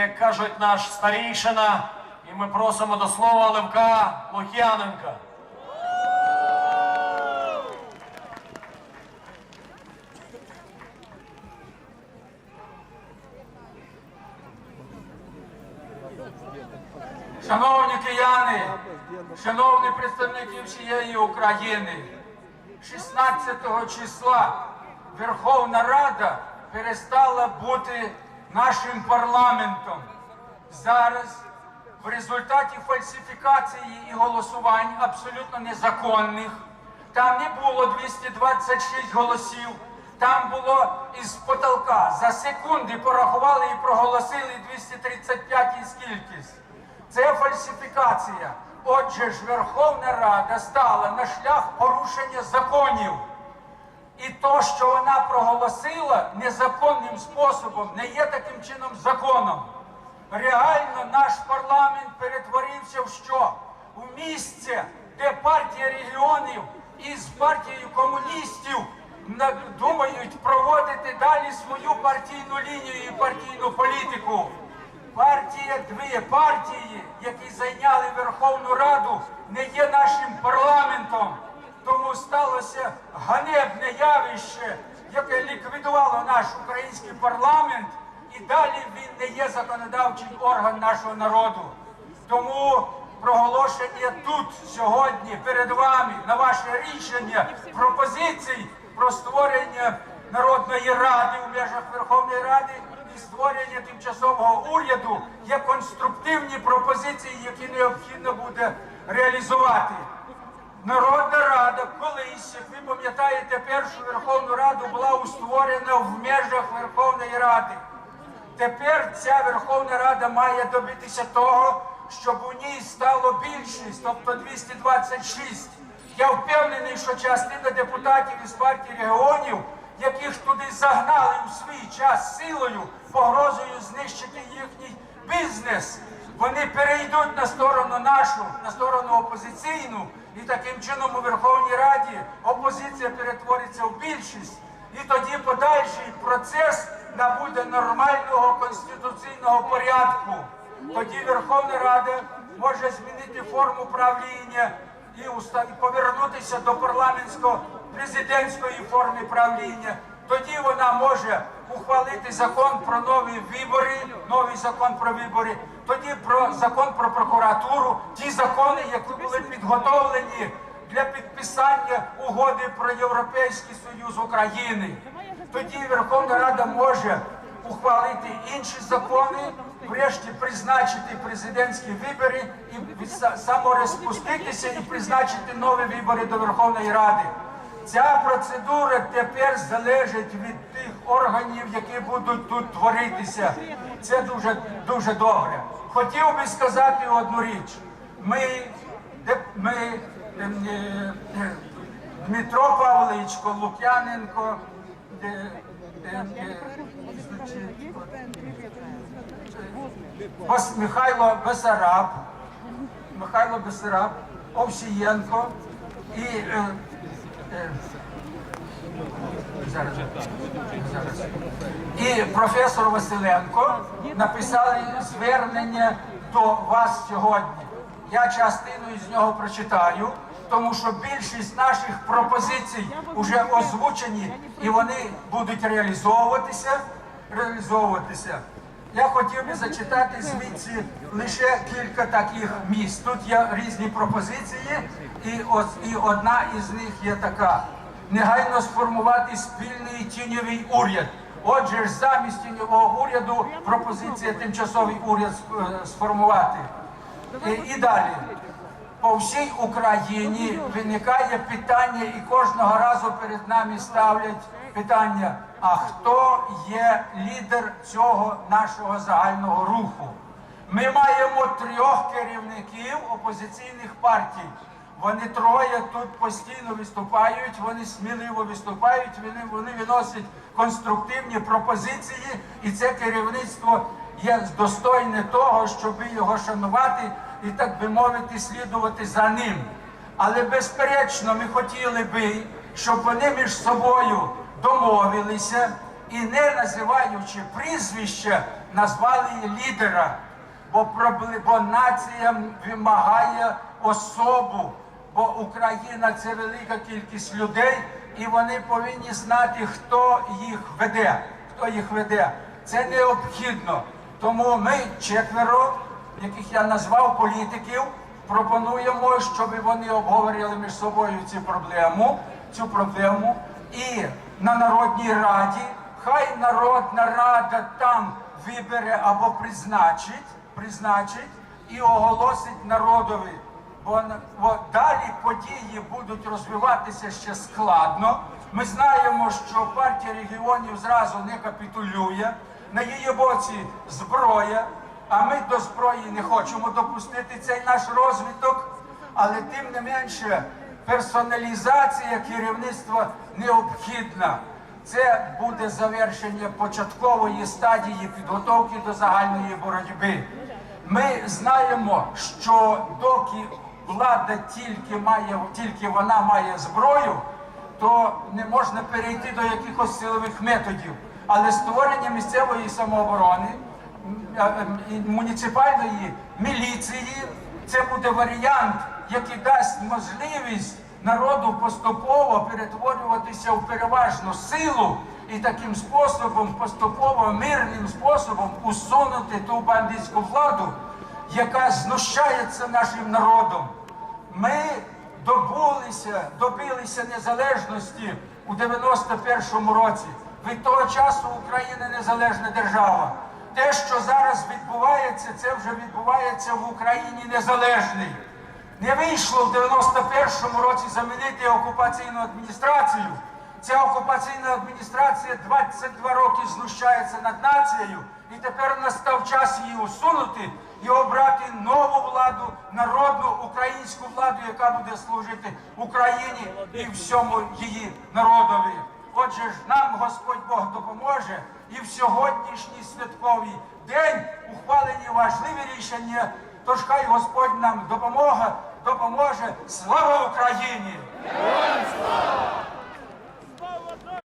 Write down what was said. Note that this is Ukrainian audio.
як кажуть, наш старійшина, і ми просимо до слова Левка Лук'яненка. Шановні кияни, шановні представники всієї України, 16 числа Верховна Рада перестала бути нашим парламентом. Зараз в результаті фальсифікації і голосувань абсолютно незаконних, там не було 226 голосів, там було із потолка. За секунди порахували і проголосили 235 із кількість. Це фальсифікація. Отже ж, Верховна Рада стала на шлях порушення законів. І то, що вона проголосила незаконним способом, не є таким чином законом. Реально наш парламент перетворився в що? У місце, де партія регіонів із партією комуністів думають проводити далі свою партійну лінію і партійну політику. Партія, дві партії, які зайняли Верховну Раду, не є нашим парламентом. Тому сталося ганебне явище, яке ліквідувало наш український парламент, і далі він не є законодавчий орган нашого народу. Тому проголошення тут сьогодні перед вами на ваше рішення пропозицій про створення Народної ради у межах Верховної Ради і створення тимчасового уряду є конструктивні пропозиції, які необхідно буде реалізувати. Народна рада колись, як ви пам'ятаєте, першу Верховну Раду була створена в межах Верховної Ради. Тепер ця Верховна Рада має добитися того, щоб у ній стало більшість, тобто 226. Я впевнений, що частина депутатів із партії регіонів, яких туди загнали у свій час силою, погрозою знищити їхній бізнес, вони перейдуть на сторону нашу, на сторону опозиційну, і таким чином у Верховній Раді опозиція перетвориться в більшість. І тоді подальший процес набуде нормального конституційного порядку. Тоді Верховна Рада може змінити форму правління і повернутися до парламентсько-президентської форми правління. Тоді вона може ухвалити закон про нові вибори, новий закон про вибори, тоді про закон про прокуратуру, ті закони, які були підготовлені для підписання угоди про Європейський Союз України. Тоді Верховна Рада може ухвалити інші закони, врешті призначити президентські вибори і саморозпуститися і призначити нові вибори до Верховної Ради. Ця процедура тепер залежить від тих органів, які будуть тут творитися. Це дуже дуже добре. Хотів би сказати одну річ. Ми, ми ем, е, е, Дмитро Павличко, Лук'яненко, е, е, е, Михайло Бесараб, Михайло Бесараб, Овсієнко і е, е, зараз, зараз. І професор Василенко написали звернення до вас сьогодні. Я частину із нього прочитаю, тому що більшість наших пропозицій вже озвучені і вони будуть реалізовуватися. реалізовуватися. Я хотів би зачитати звідси лише кілька таких місць. Тут є різні пропозиції, і, і одна із них є така негайно сформувати спільний тіньовий уряд. Отже замість тіньового уряду пропозиція тимчасовий уряд е, сформувати. І, і далі. По всій Україні виникає питання, і кожного разу перед нами ставлять питання: а хто є лідер цього нашого загального руху? Ми маємо трьох керівників опозиційних партій. Вони троє тут постійно виступають, вони сміливо виступають, вони, вони виносять конструктивні пропозиції, і це керівництво є достойне того, щоб його шанувати і, так би мовити, слідувати за ним. Але безперечно, ми хотіли би, щоб вони між собою домовилися і не називаючи прізвища, назвали лідера, бо, бо нація вимагає особу, бо Україна це велика кількість людей, і вони повинні знати, хто їх веде. Хто їх веде. Це необхідно. Тому ми четверо, яких я назвав політиків, пропонуємо, щоб вони обговорили між собою цю проблему, цю проблему. І на Народній Раді хай Народна Рада там вибере або призначить, призначить і оголосить народові. Бо, бо далі події будуть розвиватися ще складно. Ми знаємо, що партія регіонів зразу не капітулює. На її боці зброя, а ми до зброї не хочемо допустити цей наш розвиток. Але тим не менше персоналізація керівництва необхідна. Це буде завершення початкової стадії підготовки до загальної боротьби. Ми знаємо, що доки влада тільки має, тільки вона має зброю, то не можна перейти до якихось силових методів. Але створення місцевої самооборони, е, муніципальної міліції це буде варіант, який дасть можливість народу поступово перетворюватися в переважну силу і таким способом, поступово мирним способом усунути ту бандитську владу, яка знущається нашим народом. Ми добулися, добилися незалежності у 91-му році. Від того часу Україна незалежна держава. Те, що зараз відбувається, це вже відбувається в Україні незалежній. Не вийшло в 91-му році замінити окупаційну адміністрацію. Ця окупаційна адміністрація 22 роки знущається над нацією, і тепер настав час її усунути і обрати нову владу, народну українську владу, яка буде служити Україні і всьому її народові. Отже ж, нам Господь Бог допоможе і в сьогоднішній святковий день ухвалені важливі рішення. Тож хай Господь нам допомога, допоможе. Слава Україні!